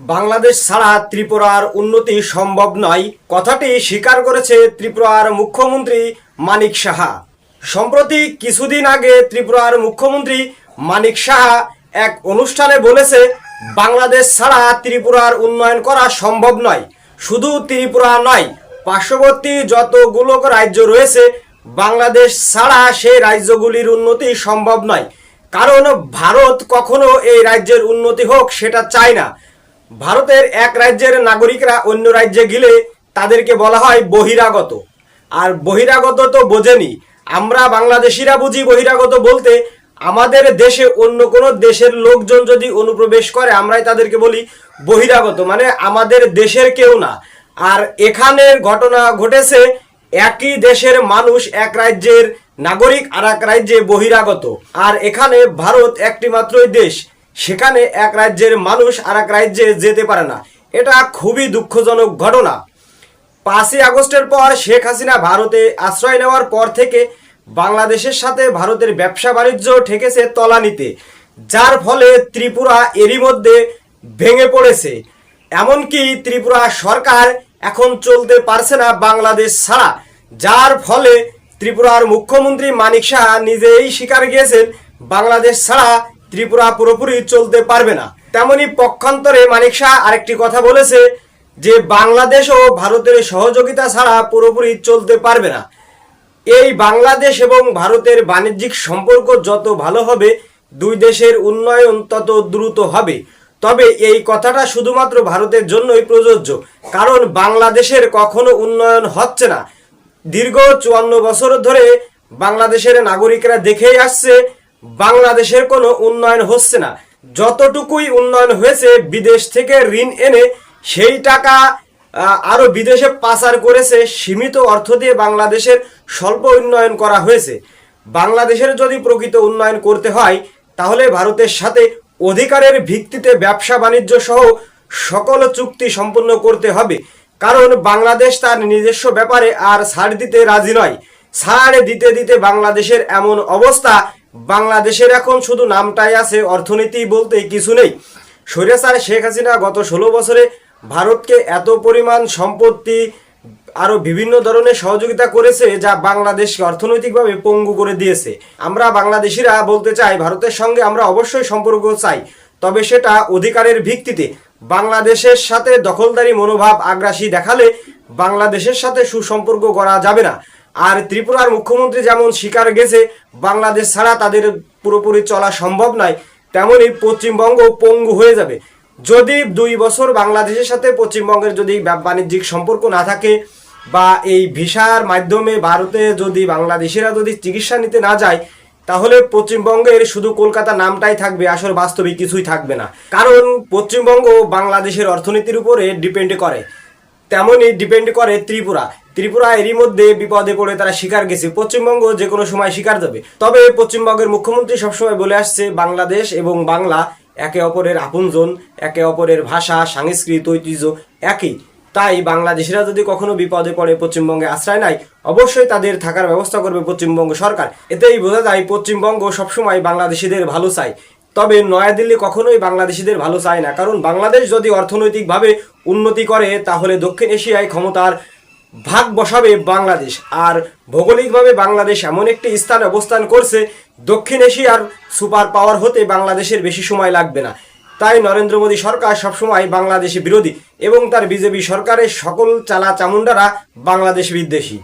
বাংলাদেশ ছাড়া ত্রিপুরার উন্নতি সম্ভব নয়, কথাটি স্বীকার করেছে ত্রিপুরার মুখ্যমন্ত্রী মানিক সাহা। সম্প্রতি কিছুদিন আগে ত্রিপুরার মুখ্যমন্ত্রী মানিক সাহা এক অনুষ্ঠানে বলেছে, বাংলাদেশ ছাড়া ত্রিপুরার উন্নয়ন করা সম্ভব নয়। শুধু ত্রিপুরা নয়, পার্শ্ববর্তী যতগুলো রাজ্য রয়েছে, বাংলাদেশ ছাড়া সেই রাজ্যগুলির উন্নতি সম্ভব নয়। কারণ ভারত কখনো এই রাজ্যের উন্নতি হোক, সেটা চায় না। ভারতের এক রাজ্যের নাগরিকরা অন্য রাজ্যে গেলে তাদেরকে বলা হয় বহিরাগত। আর বহিরাগত তো বোঝেনি। আমরা বাংলাদেশিরা বুঝি বহিরাগত বলতে আমাদের দেশে অন্য কোনো দেশের লোকজন যদি অনুপ্রবেশ করে, আমরাই তাদেরকে বলি বহিরাগত। মানে আমাদের দেশের কেউ না। আর এখানে ঘটনা ঘটেছে, একই দেশের মানুষ এক রাজ্যের নাগরিক আর এক রাজ্যে বহিরাগত। আর এখানে ভারত একটি মাত্রই দেশ। সেখানে এক রাজ্যের মানুষ আর এক রাজ্যে যেতে পারে না। এটা খুবই দুঃখজনক ঘটনা। পাঁচই আগস্টের পর শেখ হাসিনা ভারতে আশ্রয় নেওয়ার পর থেকে বাংলাদেশের সাথে ভারতের ব্যবসা বাণিজ্য ঠেকেছে তলানিতে, যার ফলে ত্রিপুরা এরই মধ্যে ভেঙে পড়েছে। এমনকি ত্রিপুরা সরকার এখন চলতে পারছে না বাংলাদেশ ছাড়া, যার ফলে ত্রিপুরার মুখ্যমন্ত্রী মানিক সাহা নিজেই স্বীকার গিয়েছেন, বাংলাদেশ ছাড়া ত্রিপুরা পুরোপুরি চলতে পারবে না। তেমনি পক্ষান্তরে মানিক শাহ আরেকটি কথা বলেছে যে, বাংলাদেশ ও ভারতের সহযোগিতা ছাড়া পুরোপুরি চলতে পারবে না। এই বাংলাদেশ এবং ভারতের বাণিজ্যিক সম্পর্ক যত ভালো হবে, দুই দেশের উন্নয়ন তত দ্রুত হবে। তবে এই কথাটা শুধুমাত্র ভারতের জন্যই প্রযোজ্য, কারণ বাংলাদেশের কখনো উন্নয়ন হচ্ছে না। দীর্ঘ চুয়ান্ন বছর ধরে বাংলাদেশের নাগরিকরা দেখেই আসছে বাংলাদেশের কোনো উন্নয়ন হচ্ছে না। যতটুকুই উন্নয়ন হয়েছে বিদেশ থেকে ঋণ এনে সেই টাকা আহ, আরও বিদেশে পাচার করেছে সীমিত অর্থ দিয়ে বাংলাদেশের স্বল্প উন্নয়ন করা হয়েছে। বাংলাদেশের যদি প্রকৃত উন্নয়ন করতে হয় তাহলে ভারতের সাথে অধিকারের ভিত্তিতে ব্যবসা বাণিজ্য সহ সকল চুক্তি সম্পন্ন করতে হবে। কারণ বাংলাদেশ তার নিজস্ব ব্যাপারে আর ছাড় দিতে রাজি নয়। ছাড় দিতে দিতে বাংলাদেশের এমন অবস্থা বাংলাদেশের এখন শুধু নামটাই আছে, অর্থনীতি বলতে কিছু নেই। স্বৈরাচার শেখ হাসিনা গত ষোলো বছরে ভারতকে এত পরিমাণ সম্পত্তি আরও বিভিন্ন ধরনের সহযোগিতা করেছে, যা বাংলাদেশকে অর্থনৈতিকভাবে পঙ্গু করে দিয়েছে। আমরা বাংলাদেশিরা বলতে চাই, ভারতের সঙ্গে আমরা অবশ্যই সম্পর্ক চাই, তবে সেটা অধিকারের ভিত্তিতে। বাংলাদেশের সাথে দখলদারি মনোভাব আগ্রাসী দেখালে বাংলাদেশের সাথে সুসম্পর্ক করা যাবে না। আর ত্রিপুরার মুখ্যমন্ত্রী যেমন স্বীকার গেছে, বাংলাদেশ ছাড়া তাদের পুরোপুরি চলা সম্ভব নয়, তেমনই পশ্চিমবঙ্গ পঙ্গু হয়ে যাবে। যদি দুই বছর বাংলাদেশের সাথে পশ্চিমবঙ্গের যদি বাণিজ্যিক সম্পর্ক না থাকে বা এই ভিসার মাধ্যমে ভারতে যদি বাংলাদেশিরা যদি চিকিৎসা নিতে না যায়, তাহলে পশ্চিমবঙ্গের শুধু কলকাতা নামটাই থাকবে, আসল বাস্তবিক কিছুই থাকবে না। কারণ পশ্চিমবঙ্গ বাংলাদেশের অর্থনীতির উপরে ডিপেন্ড করে, তেমনই ডিপেন্ড করে ত্রিপুরা। ত্রিপুরা এরই মধ্যে বিপদে পড়ে তারা শিকার গেছে। পশ্চিমবঙ্গ যে কোনো সময় শিকার যাবে তবে পশ্চিমবঙ্গের মুখ্যমন্ত্রী সবসময় বলে আসছে, বাংলাদেশ এবং বাংলা একে অপরের আপনজন, একে অপরের ভাষা, সংস্কৃতি, ঐতিহ্য একই। তাই বাংলাদেশিরা যদি কখনো বিপদে পড়ে, পশ্চিমবঙ্গে আশ্রয় নেয়, অবশ্যই তাদের থাকার ব্যবস্থা করবে পশ্চিমবঙ্গ সরকার। এতেই বোঝা যায়, পশ্চিমবঙ্গ সবসময় বাংলাদেশিদের ভালো চায়। তবে নয়াদিল্লি কখনোই বাংলাদেশিদের ভালো চায় না। কারণ বাংলাদেশ যদি অর্থনৈতিকভাবে উন্নতি করে, তাহলে দক্ষিণ এশিয়ায় ক্ষমতার ভাগ বসাবে বাংলাদেশ। আর ভৌগোলিকভাবে বাংলাদেশ এমন একটি স্থানে অবস্থান করছে, দক্ষিণ এশিয়ার সুপার পাওয়ার হতে বাংলাদেশের বেশি সময় লাগবে না। তাই নরেন্দ্র মোদী সরকার সবসময় বাংলাদেশি বিরোধী এবং তার বিজেপি সরকারের সকল চালা চামুন্ডারা বাংলাদেশ বিদ্বেষী।